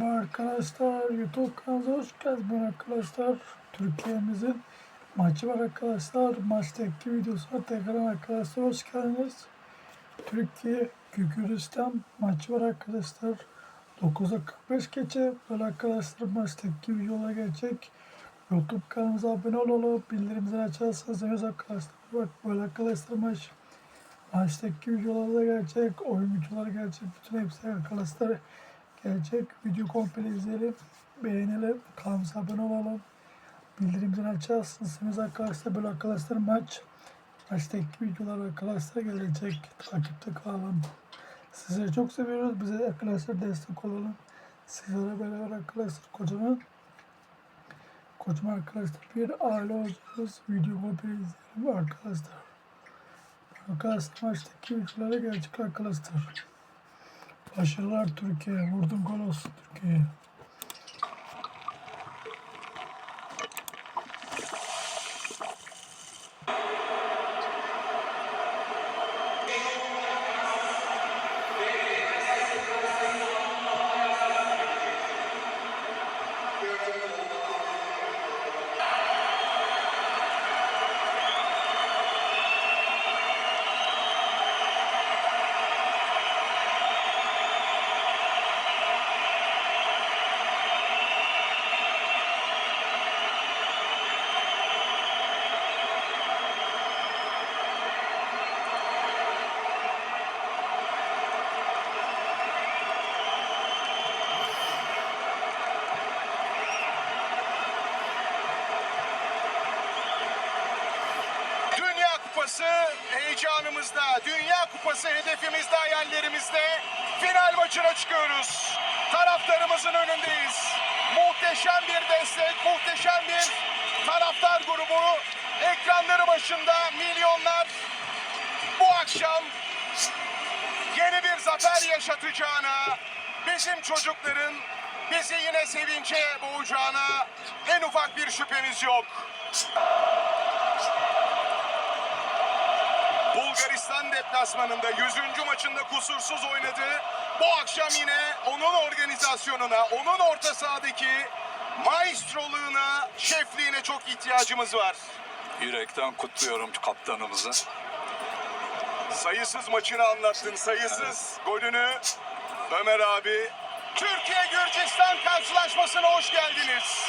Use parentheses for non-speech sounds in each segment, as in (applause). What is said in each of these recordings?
Merhaba arkadaşlar, YouTube kanalına hoş geldiniz arkadaşlar. Türkiye'mizin maçı var arkadaşlar. Maçtaki videosuna tekrar arkadaşlar hoş geldiniz. Türkiye Gürcistan maçı var arkadaşlar. 9'a 45 geçe böyle arkadaşlar maçtaki videolar gelecek. YouTube kanalımıza abone olalım. Bildirimleri açarsanız deniz arkadaşlar. Bak böyle arkadaşlar maç. Maçtaki videolar da gelecek. Oyun videoları gelecek. Bütün hepsi arkadaşlar gelecek. Video komple izleyelim. Beğenelim. Kanalımıza abone olalım. Bildirimleri açarsınız arkadaşlar. Böyle arkadaşlar maç. Maçtaki videolar arkadaşlar gelecek. Takipte kalalım. Sizleri çok seviyoruz. Bize arkadaşlar destek olalım. Sizlere beraber arkadaşlar kocaman kocaman arkadaşlar bir aile olacağız. Video komple izleyelim arkadaşlar. Arkadaşlar maçtaki videolara gelecek arkadaşlar. Başarılar Türkiye. Vurdun gol olsun Türkiye. Dünya Kupası heyecanımızda, Dünya Kupası hedefimizde, hayallerimizde. Final maçına çıkıyoruz. Taraftarımızın önündeyiz. Muhteşem bir destek, muhteşem bir taraftar grubu. Ekranları başında milyonlar bu akşam yeni bir zafer yaşatacağına, bizim çocukların bizi yine sevince boğacağına en ufak bir şüphemiz yok. Bulgaristan deplasmanında 100. maçında kusursuz oynadı. Bu akşam yine onun organizasyonuna, onun orta sahadaki maestroluğuna, şefliğine çok ihtiyacımız var. Yürekten kutluyorum kaptanımızı. Sayısız maçını anlattın, sayısız golünü. Ömer abi, Türkiye Gürcistan karşılaşmasına hoş geldiniz.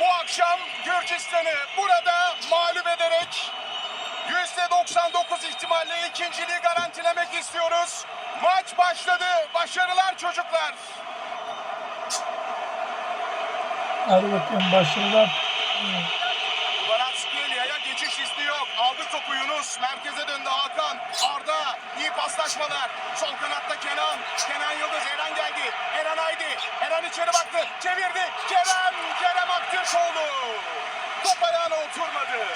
Bu akşam Gürcistan'ı burada mağlup ederek %99 ihtimalle ikinciliği garantilemek istiyoruz. Maç başladı. Başarılar çocuklar. Hadi bakayım başarılar. Kvaratskhelia geçiş izni yok. Aldı topu Yunus. Merkeze döndü Hakan. Arda. iyi paslaşmalar. Sol kanatta Kenan. Kenan Yıldız. Eren geldi. Eren haydi. Eren içeri baktı. Çevirdi. Kerem. Kerem Aktürkoğlu. Top ayağına oturmadı.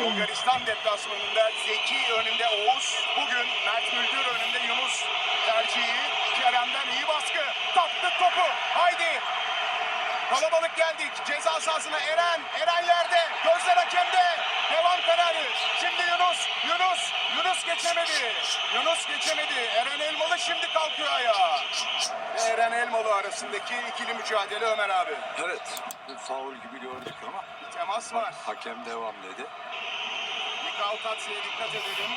Bulgaristan deplasmanında Zeki önünde Oğuz. Bugün Mert Müldür önünde Yunus tercihi. Kerem'den iyi baskı. Taktık topu. Haydi. Kalabalık geldik. Ceza sahasına Eren. Eren yerde. Gözler hakemde. Devam kararı. Şimdi geçemedi. Yunus geçemedi. Eren Elmalı şimdi kalkıyor ayağa. Ve Eren Elmalı arasındaki ikili mücadele Ömer abi. Evet, faul gibi gördük ama Temas var. hakem devam dedi. Mikal Tatsi'ye dikkat edelim.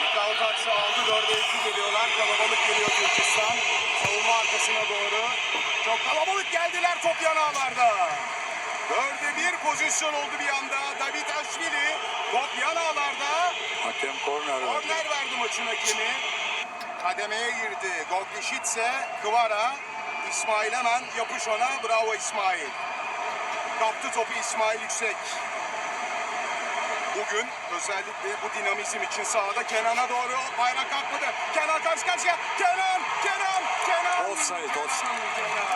Mikal Tatsi aldı. Dörde iki geliyorlar. Kalabalık geliyor Gürcistan. Savunma arkasına doğru. Kalabalık geldiler top yanağlarda. Dörde bir pozisyon oldu bir anda. David Aşvili top yanağlarda. Hakem korner verdi. Korner verdi maçın hakemi. Kademeye girdi. Goglişitse Kıvara. İsmail hemen yapış ona. Bravo İsmail. Kaptı topu İsmail Yüksek. Bugün özellikle bu dinamizm için sahada Kenan'a doğru bayrak kalkmadı. Kenan karşı karşıya. Kenan, Kenan. Offside, offside.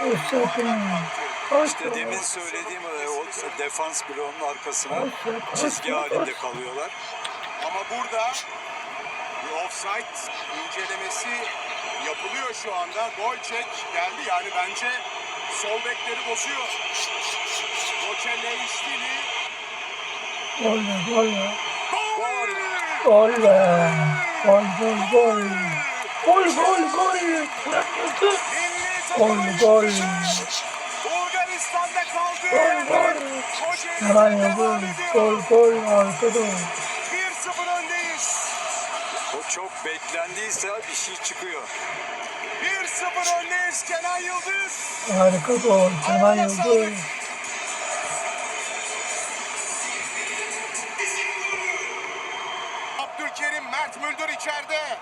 Offside. İşte demin söylediğim e, o defans bloğunun arkasına çizgi halinde kalıyorlar. Ama burada bir offside incelemesi yapılıyor şu anda. Gol çek geldi yani bence Sol bekleri bozuyor. Bocelli işbirliği. Gol be gol be. Gol! Gol be. Gol gol gol. Gol gol gol. Gol takımın gol. yıldızı. Bulgaristan'da kaldı. Gol gol. Yapın. ediyor. Gol gol arkada. 1-0 öndeyiz. O çok beklendiyse bir şey çıkıyor. 1-0 öndeyiz Kenan Yıldız. Harika gol. Kenan Yıldız. Abdülkerim Mert Müldür içeride.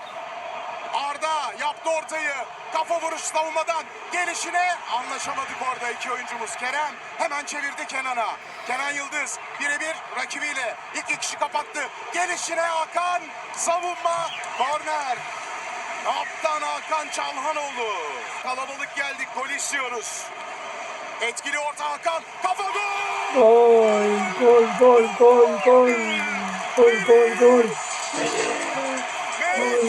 Arda yaptı ortayı. Kafa vuruş savunmadan gelişine anlaşamadık orada iki oyuncumuz. Kerem hemen çevirdi Kenan'a. Kenan Yıldız birebir rakibiyle iki kişi kapattı. Gelişine Hakan savunma korner. Kaptan Hakan Çalhanoğlu. Kalabalık geldik gol istiyoruz. Etkili orta Hakan kafa gol. Gol gol gol gol gol. Gol gol gol.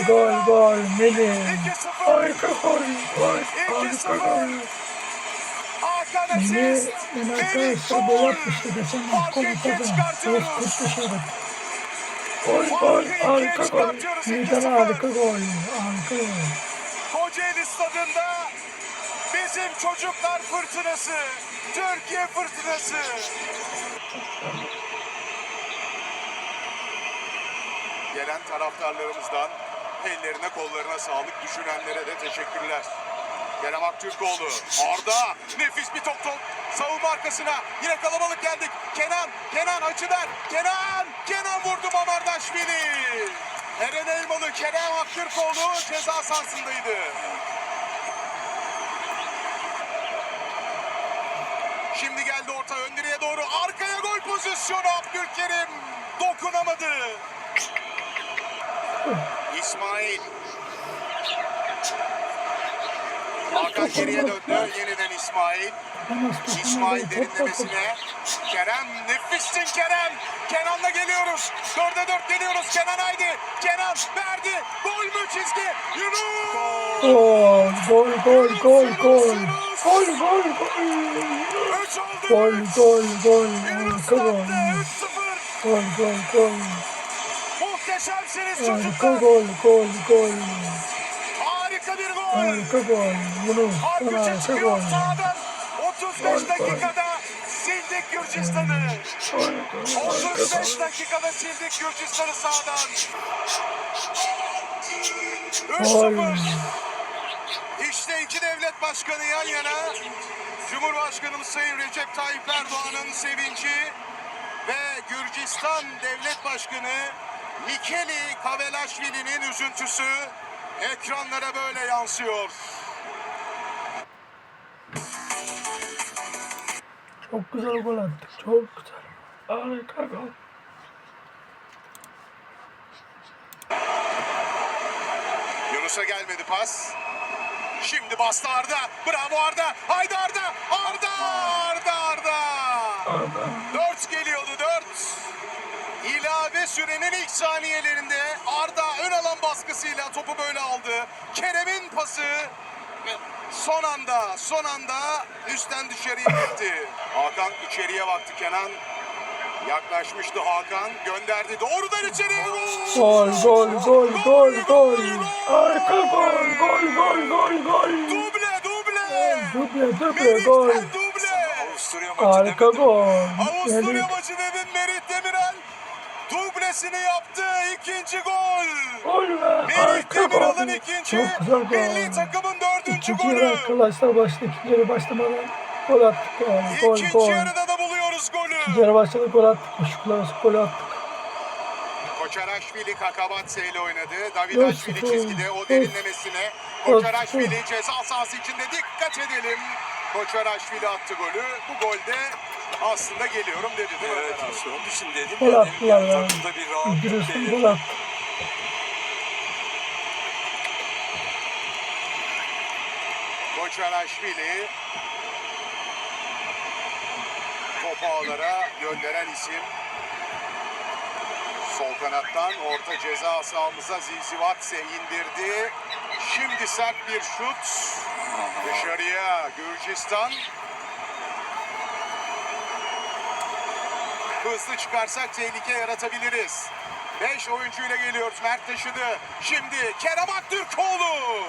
Gol gol gol. Melih. 2-0. Harika gol. Harika gol. Asist. ben Melih arkadaşlar gol. atmıştı geçen konu ikiye kazandı. Evet 45 evet. Gol gol harika gol. Midem harika gol. Harika gol. Kocaeli stadında bizim çocuklar fırtınası. Türkiye fırtınası. Gelen taraftarlarımızdan ellerine kollarına sağlık düşünenlere de teşekkürler. Kerem Aktürkoğlu. Arda. Nefis bir top top. Savunma arkasına. Yine kalabalık geldik. Kenan. Kenan açıdan. Kenan. Kenan vurdu Mamardaşvili. Eren Elmalı. Kerem Aktürkoğlu ceza sahasındaydı. Şimdi geldi orta ön direğe doğru. Arkaya gol pozisyonu Abdülkerim. Dokunamadı. İsmail. Hakan geriye döndü. Yeniden İsmail. İsmail derinlemesine. Kerem nefissin Kerem. Kenan'la geliyoruz. Dörde dört geliyoruz. Kenan haydi. Kenan verdi. Gol mü çizgi? Yunus. Gol gol gol gol gol. Gol gol gol. Gol gol gol. Gol. attı. 3-0. Gol gol gol. Muhteşemsiniz Harika çocuklar. gol gol gol. Harika bir gol. Harika gol. Bunu Harika harika çıkıyor gol. sağdan. 35 Gol, gol. dakikada sildik Gürcistan'ı. Gol gol. Harika 35 gol. dakikada sildik Gürcistan'ı sağdan. Gol. 3-0. İşte iki devlet başkanı yan yana. Cumhurbaşkanımız Sayın Recep Tayyip Erdoğan'ın sevinci ve Gürcistan Devlet Başkanı Mikeli Kavelaşvili'nin üzüntüsü ekranlara böyle yansıyor. Çok güzel gol attık. Çok güzel. Harika gol. Yunus'a gelmedi pas. Şimdi bastı Arda. Bravo Arda. Haydi Arda. Arda. Arda Arda. Arda. Dört geliyordu dört. İlave sürenin ilk saniyelerinde Arda ön alan baskısıyla topu böyle aldı. Kerem'in pası son anda son anda üstten dışarıya gitti. (laughs) Hakan içeriye baktı Kenan. Yaklaşmıştı Hakan. Gönderdi. Doğrudan içeriye. Gol gol gol gol gol. Harika gol gol gol gol gol. Duble duble. Duble duble gol. Avusturya maçı demedim. gol. Avusturya maçı. Dublesini yaptı. ikinci gol. gol. Demirel'in ikinci. Milli takımın dördüncü İkinci golü. arkadaşlar başta ikinci yarı başlamadan gol attık. Yani. Gol İkinci gol. yarıda da buluyoruz golü. İkinci yarı başladı gol attık. Şükürler olsun gol attık. Koçaraşvili Kakabatse ile oynadı. David Aşvili çizgide o derinlemesine. Koçaraşvili ceza sahası içinde dikkat edelim. Koçaraşvili attı golü. Bu golde aslında geliyorum dedi değil mi? Evet işte onun için dedim Gol ya. attılar benim ya. takımda bir rahatlık belirdi. gol attı. Koçaraşvili topu ağlara gönderen isim. Sol kanattan orta ceza sahamıza Zizivatse indirdi. Şimdi sert bir şut. Dışarıya Gürcistan Hızlı çıkarsak tehlike yaratabiliriz. 5 oyuncuyla geliyoruz. Mert taşıdı. Şimdi Kerem Aktürkoğlu.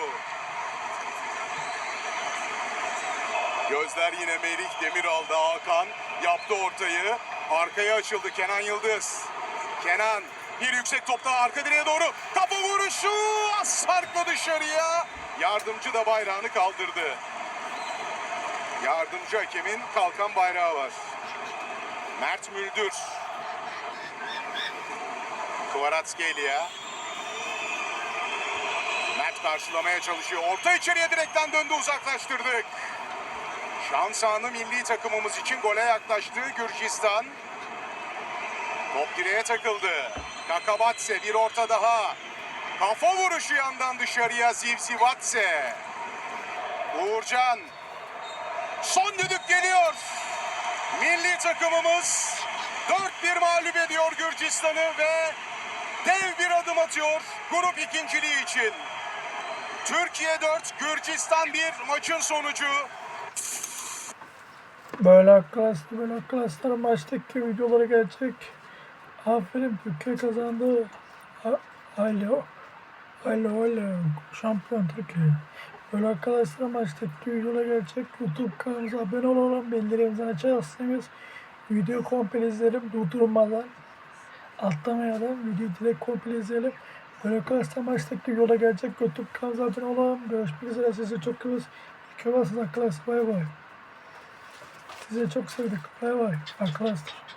Gözler yine Melih Demiral'da Hakan yaptı ortayı. Arkaya açıldı Kenan Yıldız. Kenan bir yüksek topta arka direğe doğru. Kafa vuruşu az sarkma dışarıya. Yardımcı da bayrağını kaldırdı. Yardımcı hakemin kalkan bayrağı var. Mert Müldür. Kvaratskhelia. Mert karşılamaya çalışıyor. Orta içeriye direkten döndü uzaklaştırdık. Şans anı milli takımımız için gole yaklaştı Gürcistan. Top direğe takıldı. Kakabatse bir orta daha. Kafa vuruşu yandan dışarıya Zivzivatse. Uğurcan. Son düdük geliyor. Milli takımımız 4-1 mağlup ediyor Gürcistan'ı ve dev bir adım atıyor grup ikinciliği için. Türkiye 4, Gürcistan 1 maçın sonucu. Böyle arkadaşlar, böyle arkadaşlar maçtaki videoları gelecek. Aferin Türkiye kazandı. Alo. Alo alo. Şampiyon Türkiye. Böyle arkadaşlar maçtaki videolar gelecek. YouTube kanalımıza abone olalım. Bildirimleri açarsanız video komple izlerim durdurmadan. Atlamayadan videoyu direkt komple izleyelim. Böyle arkadaşlar maçtaki videolar gelecek. YouTube kanalımıza abone olalım. Görüşmek üzere. Sizi çok seviyoruz. İyi ki varsınız arkadaşlar. Bay bay. Sizi çok sevdik. Bay bay arkadaşlar.